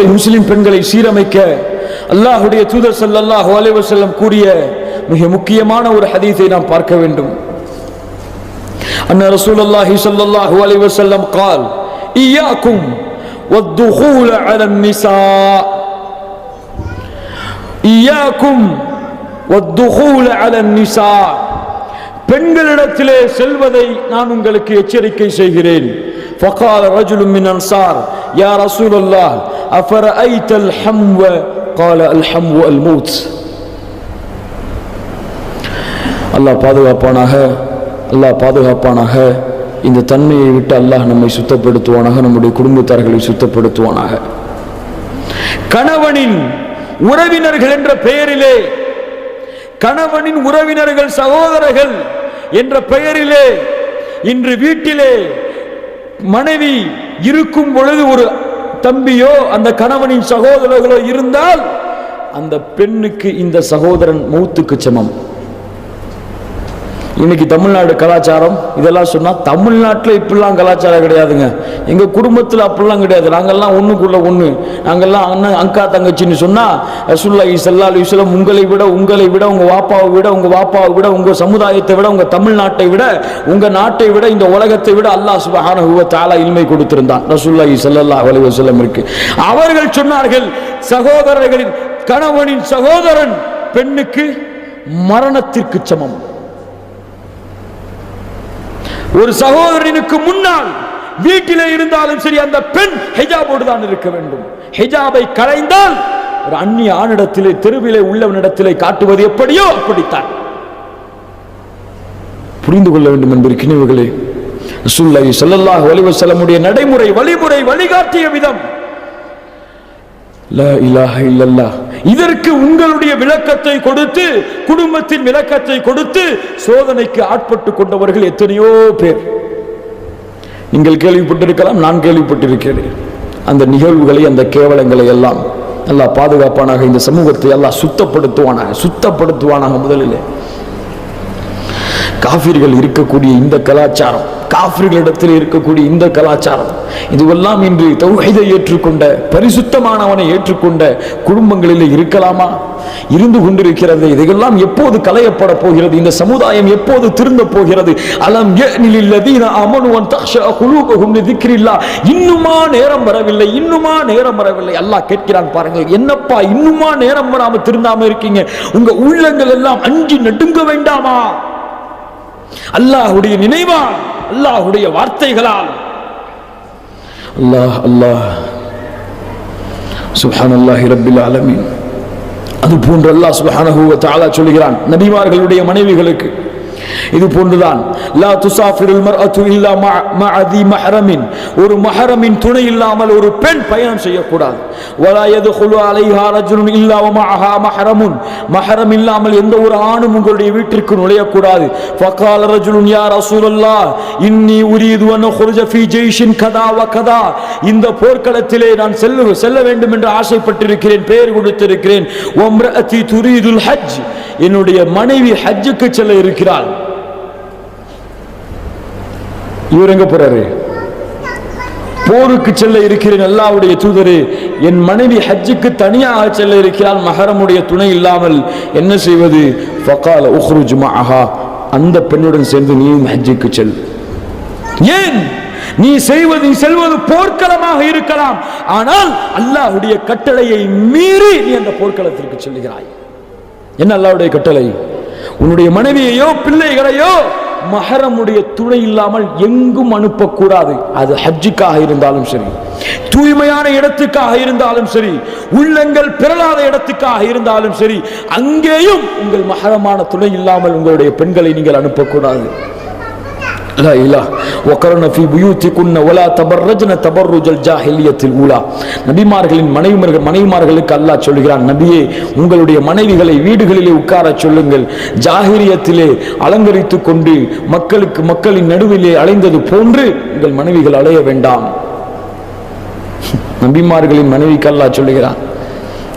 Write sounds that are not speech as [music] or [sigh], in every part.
குடும்பத்தை முஸ்லிம் பெண்களை சீரமைக்க அல்லாஹுடைய தூதர் ஸல்லல்லாஹு அலைஹி வஸல்லம் கூறிய மிக முக்கியமான ஒரு ஹதீஸை நாம் பார்க்க வேண்டும் அன்ன ரசூலுல்லாஹி ஸல்லல்லாஹு அலைஹி வஸல்லம் قال إياكم والدخول على النساء إياكم والدخول على النساء பெண்களிடத்திலே செல்வதை நான் உங்களுக்கு எச்சரிக்கை செய்கிறேன் فقال رجل من انصار يا رسول الله افرايت الحمو قال الحمو الموت அல்லாஹ் பாதுகாப்பானாக அல்லாஹ் பாதுகாப்பானாக இந்த தன்மையை விட்டு அல்லாஹ் நம்மை சுத்தப்படுத்துவானாக நம்முடைய குடும்பத்தார்களை சுத்தப்படுத்துவானாக கணவனின் உறவினர்கள் என்ற பெயரிலே கணவனின் உறவினர்கள் சகோதரர்கள் என்ற பெயரிலே இன்று வீட்டிலே மனைவி இருக்கும் பொழுது ஒரு தம்பியோ அந்த கணவனின் சகோதரர்களோ இருந்தால் அந்த பெண்ணுக்கு இந்த சகோதரன் மூத்துக்கு சமம். இன்னைக்கு தமிழ்நாடு கலாச்சாரம் இதெல்லாம் சொன்னால் தமிழ்நாட்டில் இப்படிலாம் கலாச்சாரம் கிடையாதுங்க. எங்கள் குடும்பத்தில் அப்படிலாம் கிடையாது. நாங்கள்லாம் ஒன்றுக்குள்ளே ஒன்று நாங்கெல்லாம் அண்ணன் அங்கா தங்கச்சின்னு சொன்னால் ரசுல்லா ஸல்லல்லாஹு அலைஹி உங்களை விட உங்களை விட உங்கள் வாப்பாவை விட உங்கள் வாப்பாவை விட உங்கள் சமுதாயத்தை விட உங்கள் தமிழ்நாட்டை விட உங்கள் நாட்டை விட இந்த உலகத்தை விட அல்லாஹ் சுபஹான வ தஆலா இல்மை கொடுத்திருந்தான். ரசுல்லா ஸல்லல்லாஹு அலி வஸல்லம் இருக்கு. அவர்கள் சொன்னார்கள் சகோதரர்களின் கணவனின் சகோதரன் பெண்ணுக்கு மரணத்திற்கு சமம். ஒரு சகோதரனுக்கு முன்னால் வீட்டிலே இருந்தாலும் சரி அந்த பெண் ஹெஜாபோடு தான் இருக்க வேண்டும். ஹெஜாபை களைந்தால் ஒரு அந்நிய ஆணிடத்திலே தெருவிலே உள்ளவனிடத்திலே காட்டுவது எப்படியோ அப்படித்தான். புரிந்து கொள்ள வேண்டும் என்பதற்கினவர்களே சுல்லை ஸல்லல்லாஹு வலிவ செல்லமுடைய நடைமுறை வழிமுறை வழிகாட்டிய விதம் லா இலாஹ இல்லல்லாஹ். இதற்கு உங்களுடைய விளக்கத்தை கொடுத்து குடும்பத்தின் விளக்கத்தை கொடுத்து சோதனைக்கு ஆட்பட்டு கொண்டவர்கள் எத்தனையோ பேர். நீங்கள் கேள்விப்பட்டிருக்கலாம் நான் கேள்விப்பட்டிருக்கிறேன். அந்த நிகழ்வுகளை அந்த கேவலங்களை எல்லாம் நல்லா பாதுகாப்பானாக இந்த சமூகத்தை எல்லாம் சுத்தப்படுத்துவானாக சுத்தப்படுத்துவானாக முதலிலே. காஃபிர்கள் இருக்கக்கூடிய இந்த கலாச்சாரம் காஃபிர்களிடத்தில் இருக்கக்கூடிய இந்த கலாச்சாரம் இதுவெல்லாம் இன்று தௌஹிதை ஏற்றுக்கொண்ட பரிசுத்தமானவனை ஏற்றுக்கொண்ட குடும்பங்களில் இருக்கலாமா? இருந்து கொண்டிருக்கிறது. இதையெல்லாம் எப்போது களையப்பட போகிறது? இந்த சமுதாயம் எப்போது திருந்த போகிறது? அலம் யஅனிலில்லதீன இன்னுமா நேரம் வரவில்லை இன்னுமா நேரம் வரவில்லை. அல்லாஹ் கேட்கிறான் பாருங்கள் என்னப்பா இன்னுமா நேரம் வராம திருந்தாம இருக்கீங்க? உங்க உள்ளங்கள் எல்லாம் அஞ்சு நடுங்க வேண்டாமா? அல்லாஹுடைய நினைவால் அல்லாஹ்வுடைய வார்த்தைகளால். அல்லாஹ் அல்லாஹ். சுஹான் அல்லாஹி ரபில் ஆலமின். அது போன்று அல்லாஹ் சுப்ஹானஹு தாலா சொல்கிறான் நபிமார்களுடைய மனைவிகளுக்கு. இது போன்றுதான். லா துசாஃபிருல் மர்அத்து இல்லா மஅ தி ஒரு மஹரமின் துணை இல்லாமல் ஒரு பெண் பயணம் செய்யக்கூடாது. வலா யதுகுலு அலைஹா ரஜுலுன் இல்லா மஅஹா மஹரமுன். மஹரம் இல்லாமல் எந்த ஒரு ஆணும் உங்களுடைய வீட்டிற்கு நுழையக்கூடாது. ஃபகால ரஜுலுன் யா ரசூலல்லாஹ் இன்னி உரீது அன் அக்ருஜ ஃபீ ஜெய்ஷின் கதா வ கதா. இந்த போர்க்களத்திலே நான் செல்ல செல்ல வேண்டும் என்று ஆசைப்பட்டிருக்கிறேன் பெயர் கொடுத்திருக்கிறேன். வம்ரஅதி துரீதுல் ஹஜ். என்னுடைய மனைவி ஹஜ்ஜுக்கு செல்ல இருக்கிறாள். இவர் எங்க போறாரு? போருக்கு செல்ல இருக்கிறேன் அல்லாவுடைய தூதரு. என் மனைவி ஹஜ்ஜுக்கு தனியாக செல்ல இருக்கிறாள். மகரமுடைய துணை இல்லாமல் என்ன செய்வது? ஃபகால உஹ்ருஜ் ஆஹா அந்த பெண்ணுடன் சேர்ந்து நீயும் ஹஜ்ஜுக்கு செல். ஏன்? நீ செய்வது செல்வது போர்க்களமாக இருக்கலாம். ஆனால் அல்லாஹ்வுடைய கட்டளையை மீறி நீ அந்த போர்க்களத்திற்கு செல்கிறாய். என்ன அல்லாவுடைய கட்டளை? உன்னுடைய மனைவியையோ பிள்ளைகளையோ மகரமுடைய துணை இல்லாமல் எங்கும் அனுப்பக்கூடாது. அது ஹஜ்ஜுக்காக இருந்தாலும் சரி தூய்மையான இடத்துக்காக இருந்தாலும் சரி உள்ளங்கள் பிறலாத இடத்துக்காக இருந்தாலும் சரி அங்கேயும் உங்கள் மகரமான துணை இல்லாமல் உங்களுடைய பெண்களை நீங்கள் அனுப்பக்கூடாது. لا إله وقرن في بيوتكن ولا تبرجن تبرج الجاهلية الأولى நபிமார்களின் மனைவிமார்கள் மனைவிமார்களுக்கு அல்லாஹ் சொல்கிறான் நபியே உங்களுடைய மனைவிகளை வீடுகளிலே உட்கார சொல்லுங்கள் ஜாகிரியத்திலே அலங்கரித்துக் கொண்டு மக்களுக்கு மக்களின் நடுவிலே அலைந்தது போன்று உங்கள் மனைவிகள் அலைய வேண்டாம் [laughs] நபிமார்களின் மனைவிக்கு அல்லாஹ் சொல்லுகிறான்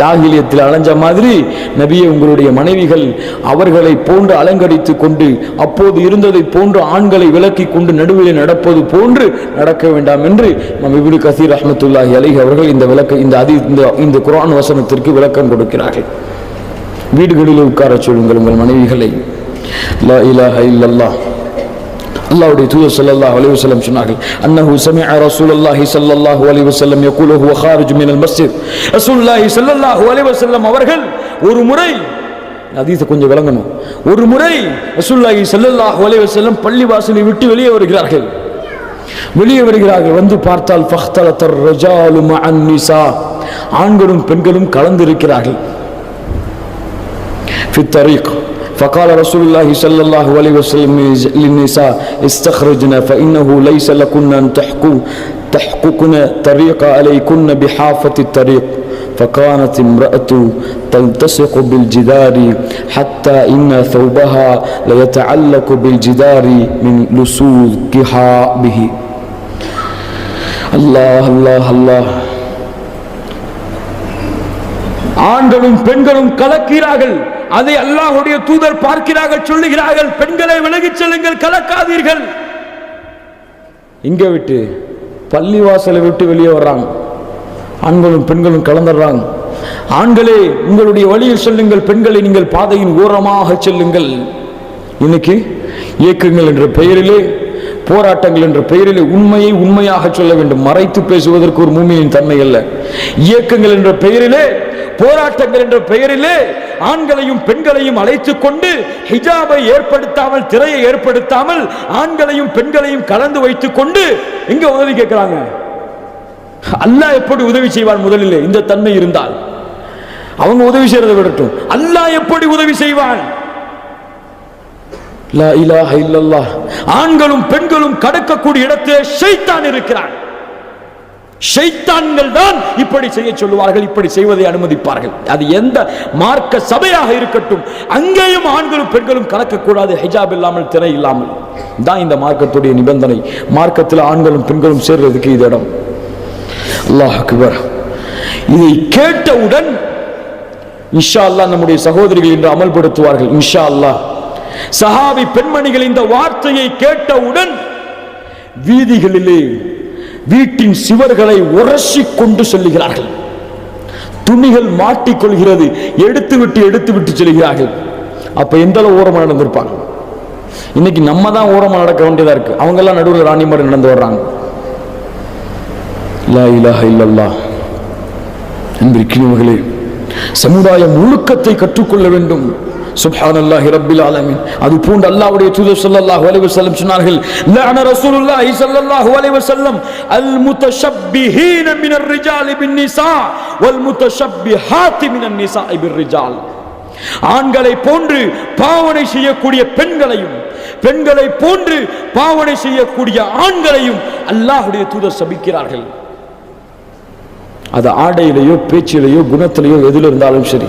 ஜாகிலியத்தில் அலைஞ்ச மாதிரி நபியை உங்களுடைய மனைவிகள் அவர்களை போன்று அலங்கரித்து கொண்டு அப்போது இருந்ததை போன்று ஆண்களை விலக்கி கொண்டு நடுவிலே நடப்பது போன்று நடக்க வேண்டாம் என்று நம் இப்னு கசீர் அஹமத்துல்லாஹி அலைஹி அவர்கள் இந்த விளக்க இந்த அதி இந்த இந்த குரான் வசனத்திற்கு விளக்கம் கொடுக்கிறார்கள். வீடுகளில் உட்கார சொல்லுங்கள் உங்கள் மனைவிகளை. லா இலாஹ இல்லல்லாஹ். அல்லாவுடைய தூதர் சல்லாஹ் அலி வசலம் சொன்னார்கள் அன்னஹு சமிஅ ரசூலுல்லாஹி ஸல்லல்லாஹு அலைஹி வஸல்லம் யகூலு ஹுவ ஹாரிஜ் மினல் மஸ்ஜித். ரசூலுல்லாஹி ஸல்லல்லாஹு அலைஹி வஸல்லம் அவர்கள் ஒரு முறை அதீச கொஞ்சம் விளங்கணும் ஒரு முறை ரசூலுல்லாஹி ஸல்லல்லாஹு அலைஹி வஸல்லம் பள்ளிவாசலை விட்டு வெளியே வருகிறார்கள். வெளியே வருகிறார்கள் வந்து பார்த்தால் ஃபஹ்தலத்தர் ரஜாலு மஅன் ஆண்களும் பெண்களும் கலந்து இருக்கிறார்கள் ஃபித்தரீக் فقال رسول الله صلى الله عليه وسلم للنساء استخرجنا فإنه ليس لكن أن تحكوا تحققن طريق عليكن بحافة الطريق فكانت امرأة تلتصق بالجدار حتى إن ثوبها ليتعلق بالجدار من لسوقها به الله الله الله ஆண்களும் பெண்களும் கலக்கிறார்கள் அதை அல்லாஹுடைய தூதர் பார்க்கிறார்கள் சொல்லுகிறார்கள் பெண்களை விலகிச் செல்லுங்கள் கலக்காதீர்கள். இங்க விட்டு பள்ளிவாசலை விட்டு வெளியே வர்றாங்க ஆண்களும் பெண்களும் கலந்துடுறாங்க ஆண்களே உங்களுடைய வழியில் செல்லுங்கள் பெண்களை நீங்கள் பாதையின் ஓரமாக செல்லுங்கள். இன்னைக்கு இயக்கங்கள் என்ற பெயரிலே போராட்டங்கள் என்ற பெயரிலே உண்மையை உண்மையாக சொல்ல வேண்டும். மறைத்து பேசுவதற்கு ஒரு மூமியின் தன்மை அல்ல. இயக்கங்கள் என்ற பெயரிலே போராட்டங்கள் என்ற பெயரிலே ஆண்களையும் பெண்களையும் அழைத்துக் கொண்டு ஹிஜாபை ஏற்படுத்தாமல் திரையை ஏற்படுத்தாமல் ஆண்களையும் பெண்களையும் கலந்து வைத்துக் கொண்டு எங்க உதவி கேட்கிறாங்க. அல்லாஹ் எப்படி உதவி செய்வான் முதலில்? இந்த தன்மை இருந்தால். அவங்க உதவி செய்யறதை விடட்டும். அல்லாஹ் எப்படி உதவி செய்வான்? ஆண்களும் பெண்களும் கடக்கக்கூடிய இடத்திலே ஷைத்தான் இருக்கிறான் ஷைத்தான்கள் தான் இப்படி செய்ய சொல்லுவார்கள் இப்படி செய்வதை அனுமதிப்பார்கள். அது எந்த மார்க்க சபையாக இருக்கட்டும் அங்கேயும் ஆண்களும் பெண்களும் கலக்கக்கூடாது ஹிஜாப் இல்லாமல் திரை இல்லாமல். தான் இந்த மார்க்கத்துடைய நிபந்தனை. மார்க்கத்தில் ஆண்களும் பெண்களும் சேர்றதுக்கு இது இடம். அல்லாஹ் அக்பர். இதை கேட்டவுடன் இன்ஷா அல்லாஹ் நம்முடைய சகோதரிகள் என்று அமல்படுத்துவார்கள். இன்ஷா அல்லாஹ். சஹாபி பெண்மணிகள் இந்த வார்த்தையை கேட்டவுடன் வீதிகளிலே வீட்டின் சிவர்களை உரசி கொண்டு செல்லுகிறார்கள். துணிகள் மாட்டிக்கொள்கிறது. எடுத்து விட்டு எடுத்து விட்டு செல்கிறார்கள். அப்ப எந்த அளவு ஓரமாக நடந்திருப்பாங்க? இன்னைக்கு நம்ம தான் ஓரமா நடக்க வேண்டியதா இருக்கு. அவங்க எல்லாம் நடுவில் ராணி மாதிரி நடந்து வர்றாங்க. லா இலாஹ இல்லல்லாஹ். அன்பிற்கினவர்களே சமுதாயம் ஒழுக்கத்தை கற்றுக்கொள்ள வேண்டும். சுப்ஹானல்லாஹி ரப்பில் ஆலமீன். அது பூண்டு அல்லாஹ்வுடைய தூதர் ஸல்லல்லாஹு அலைஹி வஸல்லம் சொன்னார்கள் லஅன ரசூலுல்லாஹி ஸல்லல்லாஹு அலைஹி வஸல்லம் அல் முத்தஷப்பிஹீன மினர் ரிஜாலி பின் நிசா வல் முத்தஷப்பிஹாத்தி மினன் நிசாஇ பிர் ரிஜால். ஆண்களை போன்று பாவனை செய்யக்கூடிய பெண்களையும் பெண்களை போன்று பாவனை செய்யக்கூடிய ஆண்களையும் அல்லாஹ்வுடைய தூதர் சபிக்கிறார்கள். அது ஆடையிலேயோ பேச்சிலேயோ குணத்திலேயோ எதில் இருந்தாலும் சரி.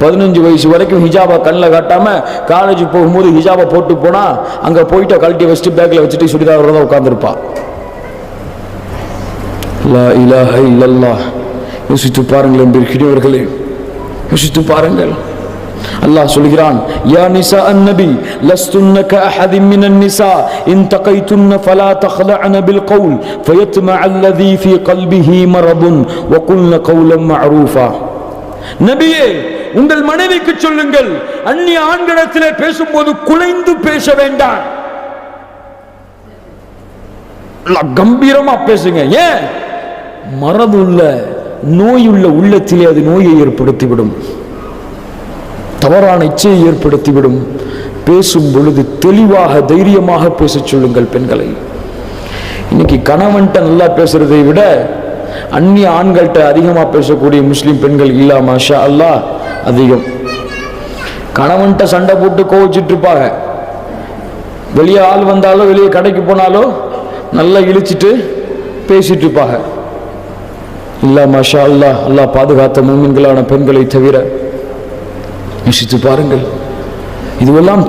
பதினஞ்சு வயசு வரைக்கும் ஹிஜாபை கண்ணில் காட்டாம காலேஜ் போகும்போது ஹிஜாபை போட்டு போனா அங்க போயிட்டு கழட்டி வச்சுட்டு பேக்ல வச்சுட்டு சுடிதார் தான் உட்காந்துருப்பா லா இலாஹ இல்லல்லாஹ் யோசித்து பாருங்கள் என்பிருக்கிறவர்களே யோசித்து பாருங்கள் அல்லாஹ் சொல்கிறான் யா நிசா அந்நபி லஸ்துன்ன كأحد من النساء إن تقيتن فلا تخلعن بالقول فيطمع الذي في قلبه مرض وقلن قولا معروفا நபியே உங்கள் மனைவிக்கு சொல்லுங்கள். அந்நிய ஆண்களிடத்திலே பேசும்போது குலைந்து பேச வேண்டாம். கம்பீரமா பேசுங்க. ஏன்? மரபுள்ள நோயுள்ள உள்ளத்திலே அது நோயை ஏற்படுத்திவிடும். தவறான இச்சையை ஏற்படுத்திவிடும். பேசும் பொழுது தெளிவாக தைரியமாக பேச சொல்லுங்கள் பெண்களை. இன்னைக்கு கணவன்கிட்ட நல்லா பேசுறதை விட அந்நிய ஆண்கள்கிட்ட அதிகமாக பேசக்கூடிய முஸ்லீம் பெண்கள் இல்லா மாஷா அல்லாஹ். அதிகம். கணவன்கிட்ட சண்டை போட்டு கோவிச்சிட்டு இருப்பாங்க வெளியே ஆள் வந்தாலோ வெளியே கடைக்கு போனாலோ நல்லா இழிச்சிட்டு பேசிட்டு இருப்பாங்க இல்லா மஷா அல்லா அல்லா பாதுகாத்த மூமின்களான பெண்களை தவிர யோசித்து பாருங்கள். இதுவெல்லாம்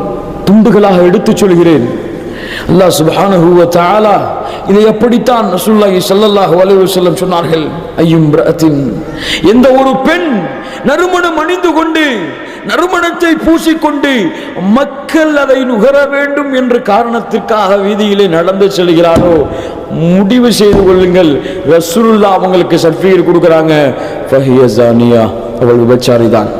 துண்டுகளாக எடுத்துச் சொல்கிறேன். அல்லாஹ் சுப்ஹானஹு வ இதை எப்படித்தான் ரசூல்லாஹி ஸல்லல்லாஹு அலைஹி வஸல்லம் சொன்னார்கள்? ஐயும் பிரஅத்தின் எந்த ஒரு பெண் நறுமணம் அணிந்து கொண்டு நறுமணத்தை பூசிக்கொண்டு மக்கள் அதை நுகர வேண்டும் என்ற காரணத்திற்காக வீதியிலே நடந்து செல்கிறாரோ முடிவு செய்து கொள்ளுங்கள். ரசூலுல்லா அவங்களுக்கு சர்டிஃபிகேட் கொடுக்குறாங்க. ஃபஹியசானியா அவள் விபச்சாரி தான்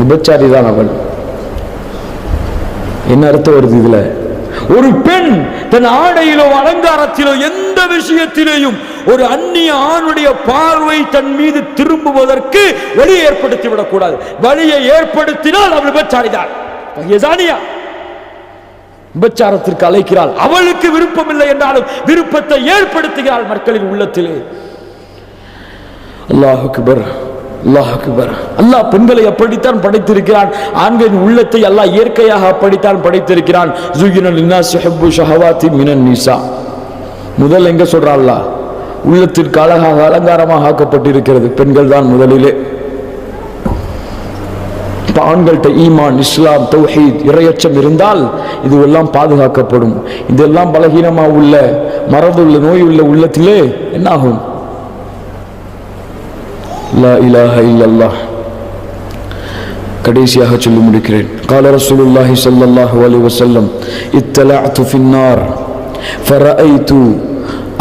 விபச்சாரி தான் அவள். என்ன அர்த்தம் வருது இதுல? ஒரு பெண் தன் ஆடையிலோ அலங்காரத்திலோ எந்த விஷயத்திலேயும் ஒரு அந்நிய ஆணுடைய பார்வை தன் மீது திரும்புவதற்கு வழியை ஏற்படுத்தி விடக்கூடாது. வழியை ஏற்படுத்தினால் அவள் விபச்சாரிதான். விபச்சாரத்திற்கு அழைக்கிறாள். அவளுக்கு விருப்பம் இல்லை என்றாலும் விருப்பத்தை ஏற்படுத்துகிறாள் மக்களின் உள்ளத்திலே. அல்லாஹ் அக்பர். அல்லாஹ் அக்பர். அல்லாஹ் பெண்களை அப்படித்தான் படைத்திருக்கிறான். ஆண்களின் உள்ளத்தை அல்லாஹ் இயற்கையாக அப்படித்தான் படைத்திருக்கிறான். ஜுகினல் மினன் முதல் எங்க சொல்றான் அல்லாஹ்? உள்ளத்திற்கு அழகாக அலங்காரமாக ஆக்கப்பட்டிருக்கிறது. பெண்கள் தான் முதலிலே. ஆண்கள்கிட்ட ஈமான் இஸ்லாம் தௌஹீத் இரையச்சம் இருந்தால் இதுவெல்லாம் பாதுகாக்கப்படும். இதெல்லாம் பலகீனமாக உள்ள மரபுள்ள நோய் உள்ள உள்ளத்திலே என்னாகும்? லா இலாஹ இல்லல்லாஹ் கடைசியாக சொல்லி முடிக்கிறேன். கால ரசூலுல்லாஹி சல்லல்லாஹு அலி வசல்லம் இத்தலாத்து ஃபின்னார் ஃபரஐத்து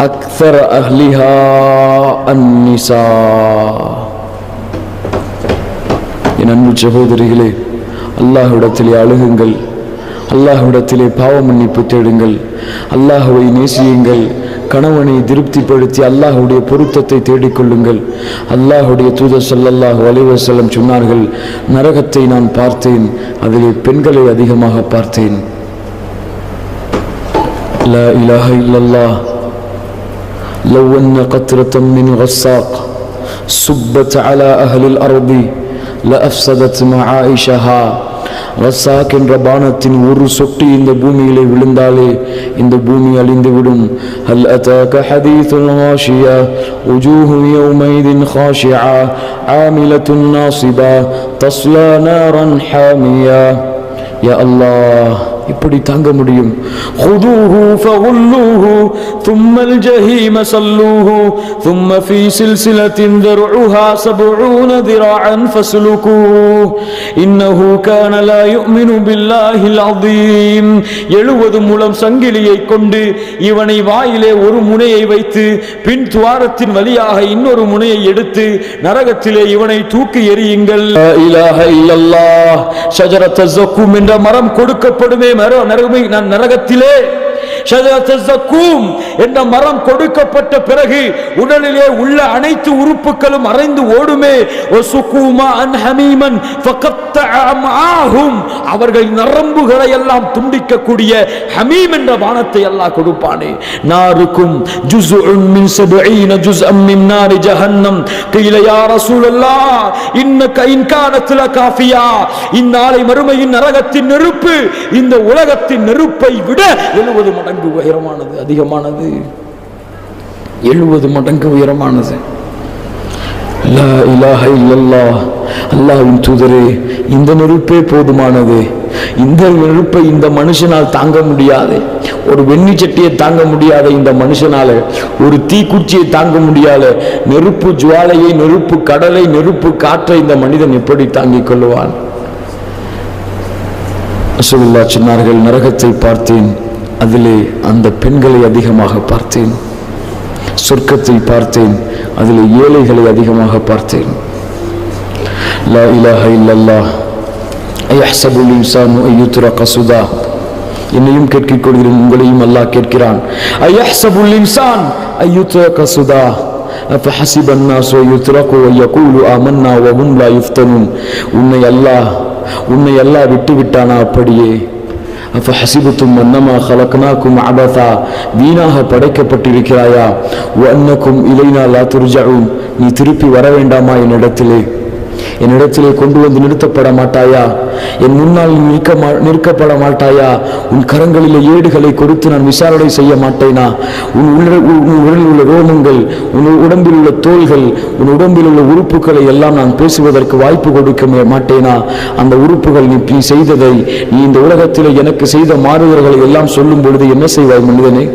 அக்தர் அஹ்லிஹா அந்நிசா என் அன்பு சகோதரிகளே அல்லாஹ்விடத்தில் அழுகுங்கள். அல்லாஹ்விடத்திலே பாவ மன்னிப்பு தேடுங்கள் அல்லாஹுவை நேசியுங்கள் கணவனை திருப்திப்படுத்தி அல்லாஹுடைய பொருத்தத்தை தேடிக்கொள்ளுங்கள் அல்லாஹுடைய தூதர் ஸல்லல்லாஹு அலைஹி வஸல்லம் சொன்னார்கள் நரகத்தை நான் பார்த்தேன் அதிலே பெண்களை அதிகமாக பார்த்தேன் லா இலாஹ இல்லல்லாஹ் لو أن قطرة من غساق صبت على أهل الأرض لأفسدت معائشها ரசாக் என்ற பானத்தின் ஒரு சொட்டு இந்த பூமியிலே விழுந்தாலே இந்த பூமி அழிந்துவிடும் ஹல் அதாக ஹதீதுல் غاشية وجوه يومئذ خاشعة عاملة ناصبة تصلى نارا حامية يا الله இப்படி தாங்க முடியும். எழுவது முழம் சங்கிலியை கொண்டு இவனை வாயிலே ஒரு முனையை வைத்து பின் துவாரத்தின் வழியாக இன்னொரு முனையை எடுத்து நரகத்திலே இவனை தூக்கி எறியுங்கள். இலாஹ இல்லல்லாஹ் ஷஜரத் என்ற மரம் கொடுக்கப்படுமே மரம் நரகமே நான் நரகத்திலே என்ற மரம் கொடுக்கப்பட்ட பிறகு உடலிலே உள்ள அனைத்து உறுப்புகளும் அரைந்து ஓடுமே. அவர்கள் நரம்புகளை எல்லாம் துண்டிக்கக்கூடிய ஹமீம் என்ற பானத்தை எல்லாம் கொடுப்பானே. நாருக்கும் இந்நாளை மறுமையின் நரகத்தின் நெருப்பு இந்த உலகத்தின் நெருப்பை விட 70 மடங்கு உயரமானது அதிகமானது. எழுபது மடங்கு உயரமானது. லா தூதரே இந்த நெருப்பே போதுமானது. இந்த நெருப்பை இந்த மனுஷனால் தாங்க முடியாது. ஒரு வெண்ணி சட்டியை தாங்க முடியாத இந்த மனுஷனால ஒரு தீக்குச்சியை தாங்க முடியாத நெருப்பு ஜுவாலையை நெருப்பு கடலை நெருப்பு காற்றை இந்த மனிதன் எப்படி தாங்கிக் கொள்வான்? ரசூலுல்லாஹ் சொன்னார்கள் நரகத்தை பார்த்தேன். அதிலே அந்த பெண்களை அதிகமாக பார்த்தேன் சொர்க்கத்தை பார்த்தேன் அதில் ஏழைகளை அதிகமாக பார்த்தேன் லா இலாஹ இல்லல்லாஹ் ஐயஹ்சபுல் இன்சானு ஐயுத்ரக சுதா என்னையும் கேட்கிக் கொள்கிறேன் உங்களையும் அல்லாஹ் கேட்கிறான் ஐயஹ்சபுல் இன்சான் ஐயுத்ரக சுதா أفحسب الناس يتركوا ويقولوا آمنا وهم لا يفتنون உன்னை அல்லாஹ் உன்னை அல்லாஹ் விட்டு விட்டானா அப்படியே அப்ப ஹசிபத்தும் அன்னமா ஹலக்னாக்கும் அபதா வீணாக படைக்கப்பட்டிருக்கிறாயா அன்னக்கும் இலைனா லா துர்ஜவும் நீ திருப்பி வர வேண்டாமா என்னிடத்திலே என்னிடத்திலே கொண்டு வந்து நிறுத்தப்பட மாட்டாயா? என் முன்னால் நிற்க மா- நிற்கப்பட மாட்டாயா? உன் கரங்களிலே ஏடுகளை கொடுத்து நான் விசாரணை செய்ய மாட்டேனா? உன் உள்ள உன் உடலில் உள்ள ரோமங்கள் உன் உடம்பில் உள்ள தோள்கள் உன் உடம்பில் உள்ள உறுப்புகளை எல்லாம் நான் பேசுவதற்கு வாய்ப்பு கொடுக்க மாட்டேனா? அந்த உறுப்புகள் நீ நீ செய்ததை நீ இந்த உலகத்தில் எனக்கு செய்த மாறுதல்களை எல்லாம் சொல்லும் பொழுது என்ன செய்வாய் மனிதனே?